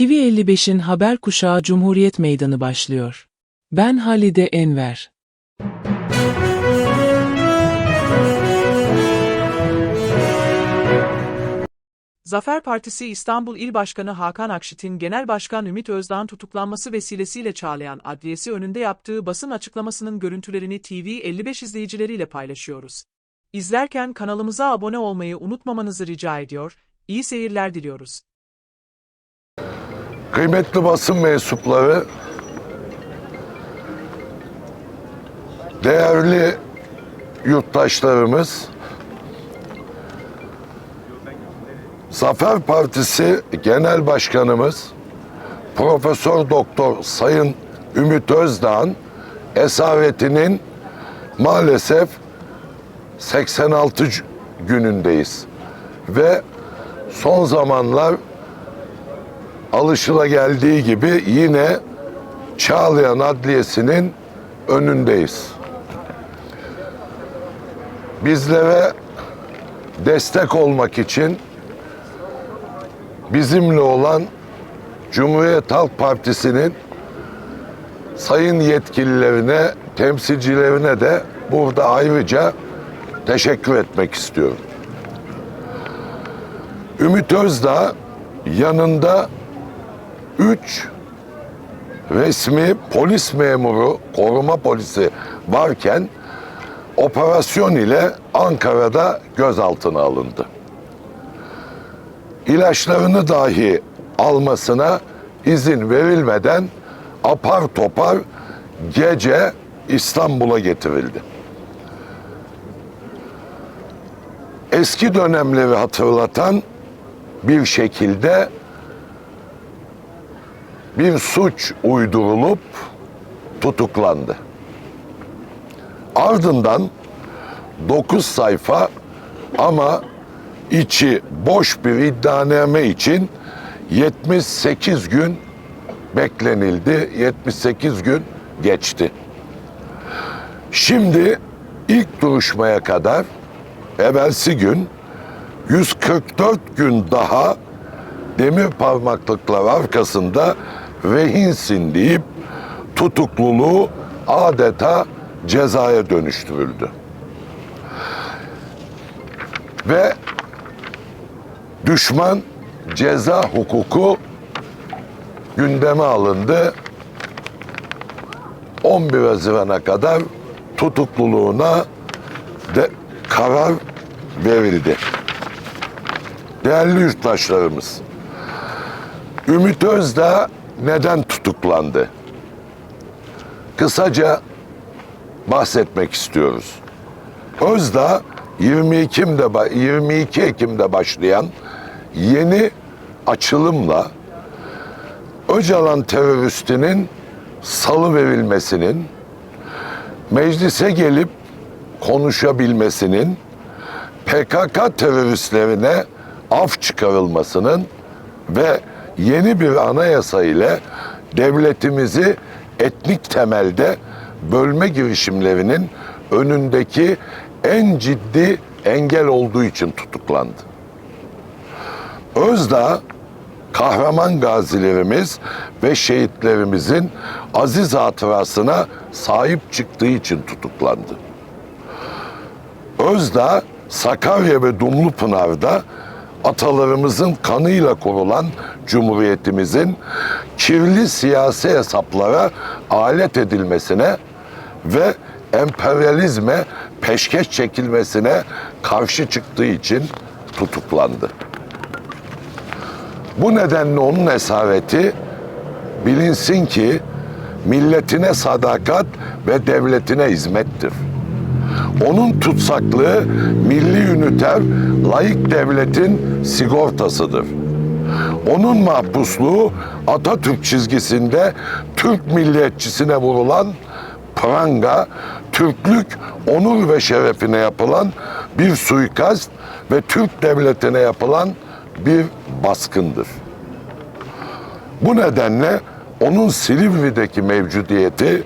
TV55'in haber kuşağı Cumhuriyet Meydanı başlıyor. Ben Halide Enver. Zafer Partisi İstanbul İl Başkanı Hakan Akşit'in Genel Başkan Ümit Özdağ'ın tutuklanması vesilesiyle Çağlayan Adliyesi önünde yaptığı basın açıklamasının görüntülerini TV55 izleyicileriyle paylaşıyoruz. İzlerken kanalımıza abone olmayı unutmamanızı rica ediyor, iyi seyirler diliyoruz. Kıymetli basın mensupları, değerli yurttaşlarımız, Zafer Partisi Genel Başkanımız Profesör Doktor Sayın Ümit Özdağ'ın esaretinin maalesef 86 günündeyiz. Ve son zamanlar alışılageldiği gibi yine Çağlayan Adliyesi'nin önündeyiz. Bizlere destek olmak için bizimle olan Cumhuriyet Halk Partisi'nin sayın yetkililerine, temsilcilerine de burada ayrıca teşekkür etmek istiyorum. Ümit Özdağ yanında üç resmi polis memuru, koruma polisi varken operasyon ile Ankara'da gözaltına alındı. İlaçlarını dahi almasına izin verilmeden apar topar gece İstanbul'a getirildi. Eski dönemleri hatırlatan bir şekilde bir suç uydurulup tutuklandı. Ardından 9 sayfa ama içi boş bir iddianame için 78 gün beklenildi. 78 gün geçti. Şimdi ilk duruşmaya kadar evvelsi gün 144 gün daha demir parmaklıklar arkasında rehinsin deyip tutukluluğu adeta cezaya dönüştürüldü. Ve düşman ceza hukuku gündeme alındı. 11 Haziran'a kadar tutukluluğuna de karar verildi. Değerli yurttaşlarımız, Ümit Özdağ neden tutuklandı? Kısaca bahsetmek istiyoruz. Özdağ 22 Ekim'de, ba- 22 Ekim'de başlayan yeni açılımla Öcalan teröristinin salı verilmesinin, meclise gelip konuşabilmesinin, PKK teröristlerine af çıkarılmasının ve yeni bir anayasa ile devletimizi etnik temelde bölme girişimlerinin önündeki en ciddi engel olduğu için tutuklandı. Özdağ kahraman gazilerimiz ve şehitlerimizin aziz hatırasına sahip çıktığı için tutuklandı. Özdağ Sakarya ve Dumlupınar'da atalarımızın kanıyla kurulan cumhuriyetimizin kirli siyasi hesaplara alet edilmesine ve emperyalizme peşkeş çekilmesine karşı çıktığı için tutuklandı. Bu nedenle onun esareti bilinsin ki milletine sadakat ve devletine hizmettir. Onun tutsaklığı milli üniter layık devletin sigortasıdır. Onun mahpusluğu Atatürk çizgisinde Türk milliyetçisine vurulan pranga, Türklük onur ve şerefine yapılan bir suikast ve Türk devletine yapılan bir baskındır. Bu nedenle onun Silivri'deki mevcudiyeti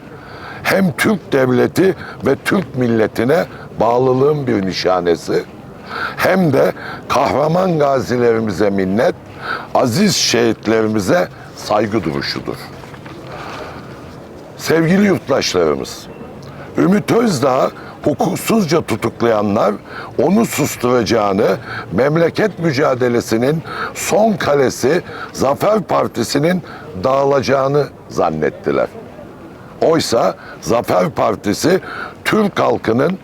hem Türk devleti ve Türk milletine bağlılığın bir nişanesi hem de kahraman gazilerimize minnet aziz şehitlerimize saygı duruşudur. Sevgili yurttaşlarımız, Ümit Özdağ hukuksuzca tutuklayanlar onu susturacağını memleket mücadelesinin son kalesi Zafer Partisi'nin dağılacağını zannettiler. Oysa Zafer Partisi Türk halkının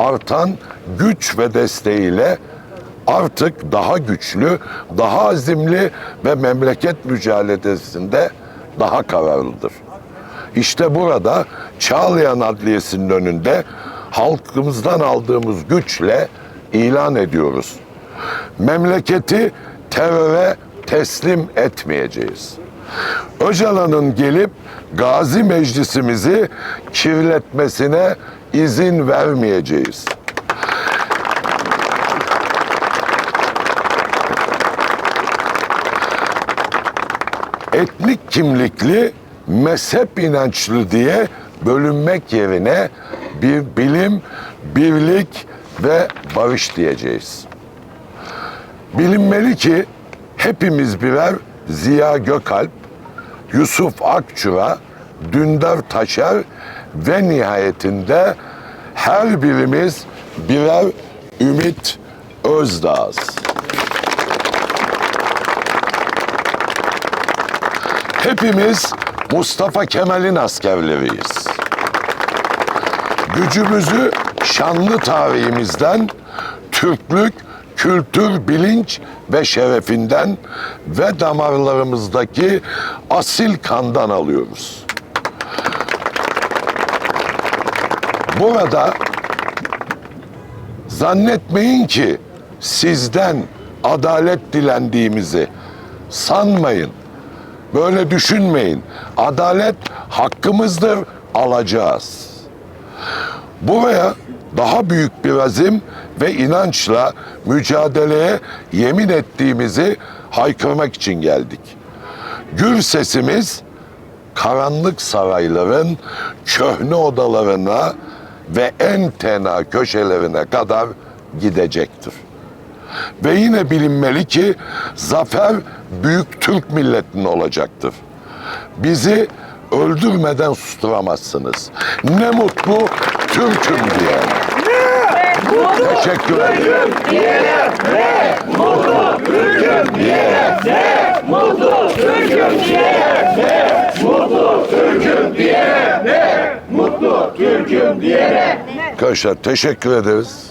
artan güç ve desteğiyle artık daha güçlü, daha azimli ve memleket mücadelesinde daha kararlıdır. İşte burada Çağlayan Adliyesi'nin önünde halkımızdan aldığımız güçle ilan ediyoruz. Memleketi teröre teslim etmeyeceğiz. Öcalan'ın gelip Gazi Meclisimizi kirletmesine izin vermeyeceğiz. etnik kimlikli, mezhep inançlı diye bölünmek yerine bir bilim, birlik ve barış diyeceğiz. Bilinmeli ki hepimiz birer Ziya Gökalp, Yusuf Akçura, Dündar Taşer ve nihayetinde her birimiz birer Ümit Özdağ'ız. Hepimiz Mustafa Kemal'in askerleriyiz. Gücümüzü şanlı tarihimizden, Türklük, kültür, bilinç ve şerefinden ve damarlarımızdaki asil kandan alıyoruz. Burada zannetmeyin ki sizden adalet dilendiğimizi sanmayın. Böyle düşünmeyin. Adalet hakkımızdır, alacağız. Buraya daha büyük bir azim ve inançla mücadeleye yemin ettiğimizi haykırmak için geldik. Gür sesimiz karanlık sarayların köhne odalarına ve en tena köşelerine kadar gidecektir. Ve yine bilinmeli ki zafer büyük Türk milletinin olacaktır. Bizi öldürmeden susturamazsınız. Ne mutlu Türk'üm diye. Teşekkür ederim. Arkadaşlar teşekkür ederiz.